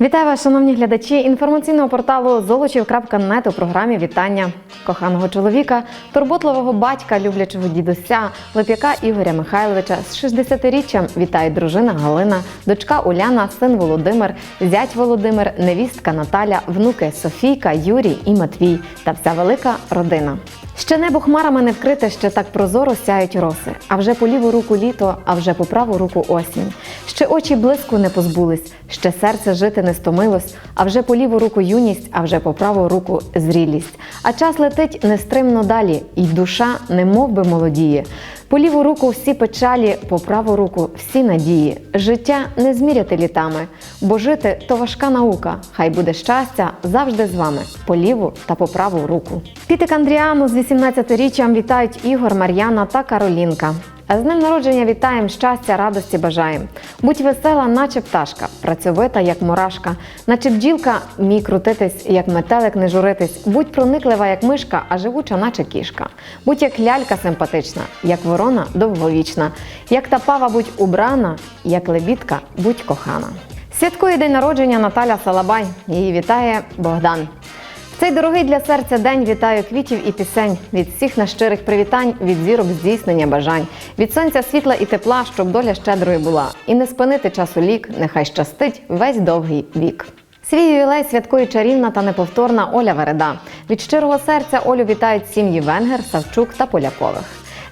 Вітаю вас, шановні глядачі інформаційного порталу Золочів.нет у програмі Вітання коханого чоловіка, турботливого батька, люблячого дідуся, леп'яка Ігоря Михайловича з 60-річчям вітає дружина Галина, дочка Уляна, син Володимир, зять Володимир, невістка Наталя, внуки Софійка, Юрій і Матвій та вся велика родина. Ще небо хмарами не вкрите, ще так прозоро сяють роси. А вже по ліву руку літо, а вже по праву руку осінь. Ще очі блиску не позбулись, ще серце жити не стомилось, а вже по ліву руку юність, а вже по праву руку зрілість. А час летить нестримно далі, і душа немов би молодіє. По ліву руку всі печалі, по праву руку всі надії. Життя не зміряти літами, бо жити то важка наука. Хай буде щастя завжди з вами, по ліву та по праву руку. Пітик Андріану з 18-річчям вітають Ігор, Мар'яна та Каролінка. З днем народження вітаєм, щастя, радості бажаєм. Будь весела, наче пташка, працьовита, як мурашка, наче бджілка, мій крутитись, як метелик не журитись. Будь прониклива, як мишка, а живуча, наче кішка. Будь як лялька симпатична, як ворона довговічна, як та пава будь убрана, як лебідка будь кохана. Святкує день народження Наталя Салабай. Її вітає Богдан. Цей дорогий для серця день вітаю квітів і пісень від всіх на щирих привітань, від зірок здійснення бажань, від сонця світла і тепла, щоб доля щедрою була, і не спинити часу лік, нехай щастить весь довгий вік. Свій ювілей святкує чарівна та неповторна Оля Вереда. Від щирого серця Олю вітають сім'ї Венгер, Савчук та Полякових.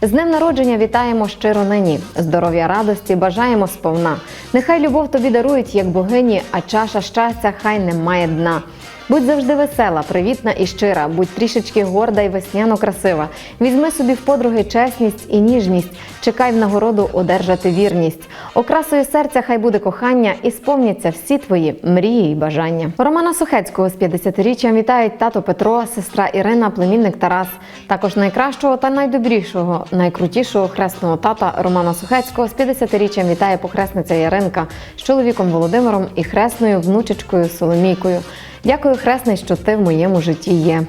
З днем народження вітаємо щиро нині. Здоров'я радості бажаємо сповна. Нехай любов тобі дарують, як богині, а чаша щастя хай не має дна. Будь завжди весела, привітна і щира, будь трішечки горда і весняно красива. Візьми собі в подруги чесність і ніжність, чекай в нагороду одержати вірність. Окрасою серця хай буде кохання і сповняться всі твої мрії й бажання. Романа Сухецького з 50-річчям вітають тато Петро, сестра Ірина, племінник Тарас. Також найкращого та найдобрішого, найкрутішого хресного тата Романа Сухецького з 50-річчям вітає похресниця Яринка з чоловіком Володимиром і хресною внучечкою Соломійкою. Дякую, хресний, що ти в моєму житті є.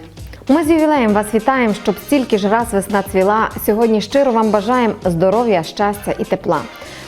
Ми з ювілеєм вас вітаємо, щоб стільки ж раз весна цвіла. Сьогодні щиро вам бажаємо здоров'я, щастя і тепла.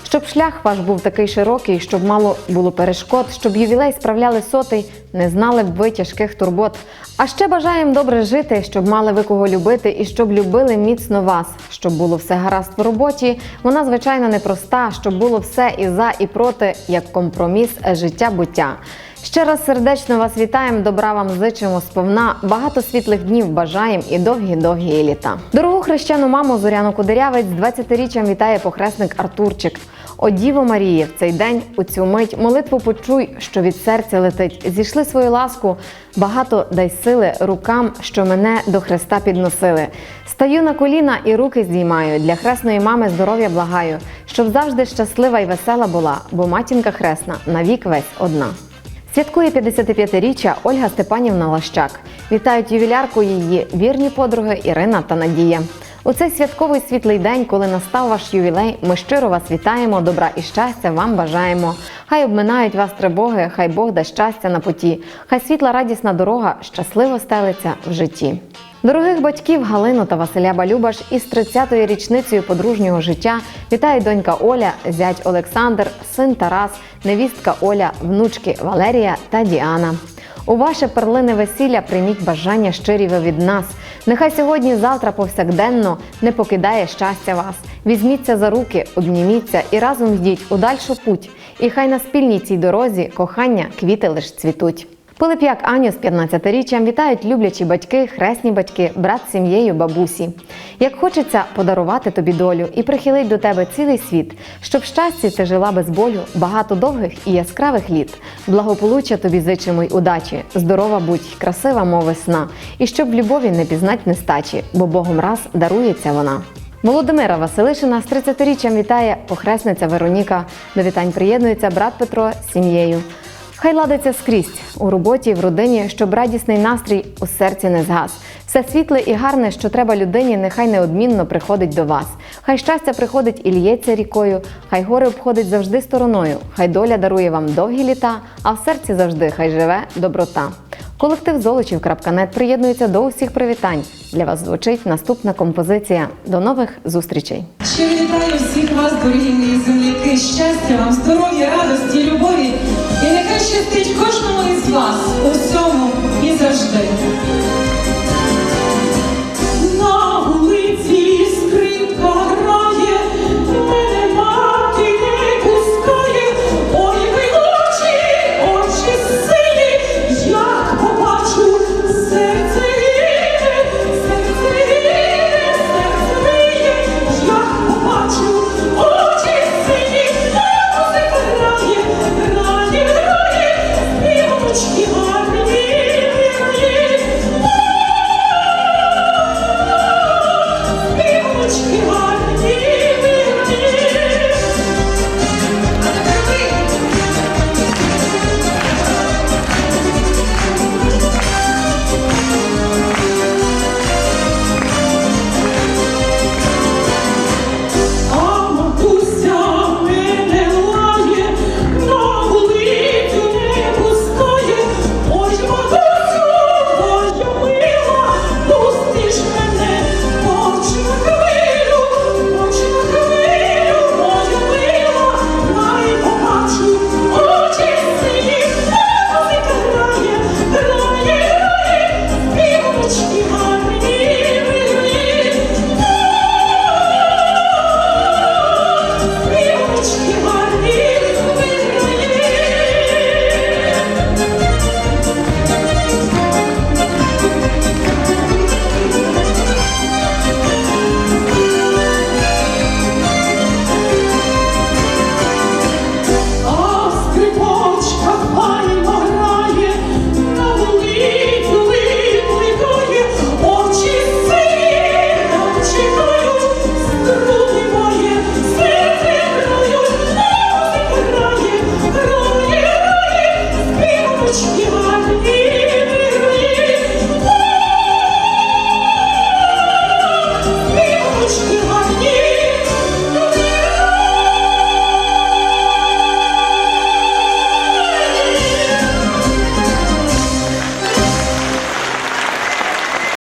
Щоб шлях ваш був такий широкий, щоб мало було перешкод, щоб ювілей справляли сотий, не знали б ви тяжких турбот. А ще бажаємо добре жити, щоб мали ви кого любити і щоб любили міцно вас, щоб було все гаразд в роботі. Вона звичайно непроста, щоб було все і за, і проти, як компроміс життя буття. Ще раз сердечно вас вітаємо, добра вам зичимо сповна, багато світлих днів бажаємо і довгі-довгі літа. Дорогу хрещену маму Зоряну Кудрявець з 20-річчям вітає похресник Артурчик. О Діво Марії, в цей день у цю мить молитву почуй, що від серця летить. Зійшли свою ласку, багато дай сили рукам, що мене до Христа підносили. Стаю на коліна і руки здіймаю. Для хресної мами здоров'я благаю, щоб завжди щаслива і весела була, бо матінка хресна навік весь одна. Святкує 55-річчя Ольга Степанівна Лащак. Вітають ювілярку її вірні подруги Ірина та Надія. У цей святковий світлий день, коли настав ваш ювілей, ми щиро вас вітаємо, добра і щастя вам бажаємо. Хай обминають вас тривоги, хай Бог дасть щастя на поті, хай світла радісна дорога щасливо стелиться в житті. Дорогих батьків Галину та Василя Балюбаш із 30-ю річницею подружнього життя вітають донька Оля, зять Олександр, син Тарас, невістка Оля, внучки Валерія та Діана. У ваше перлине весілля прийміть бажання щирі від нас. Нехай сьогодні, завтра, повсякденно не покидає щастя вас. Візьміться за руки, обніміться і разом йдіть у дальшу путь. І хай на спільній цій дорозі кохання квіти лиш цвітуть. Пилип'як Аню з 15-річчям вітають люблячі батьки, хресні батьки, брат з сім'єю бабусі. Як хочеться подарувати тобі долю і прихилить до тебе цілий світ, щоб щастя ти жила без болю, багато довгих і яскравих літ. Благополуччя тобі зичимо й удачі, здорова будь, красива, мов весна, і щоб любові не пізнать нестачі, бо Богом раз дарується вона. Володимира Василишина з 30-річчям вітає похресниця Вероніка. До вітань приєднується брат Петро з сім'єю. Хай ладиться скрізь у роботі, в родині, щоб радісний настрій у серці не згас. Все світле і гарне, що треба людині, нехай неодмінно приходить до вас. Хай щастя приходить і лється рікою, хай горе обходить завжди стороною. Хай доля дарує вам довгі літа, а в серці завжди хай живе доброта. Колектив Золочів.нет приєднується до усіх привітань. Для вас звучить наступна композиція. До нових зустрічей. Ще вітаю всіх вас, дорогі мої земляки, щастя вам, здоров'я, радості, любові. І нехай щастить кожному із вас у всьому.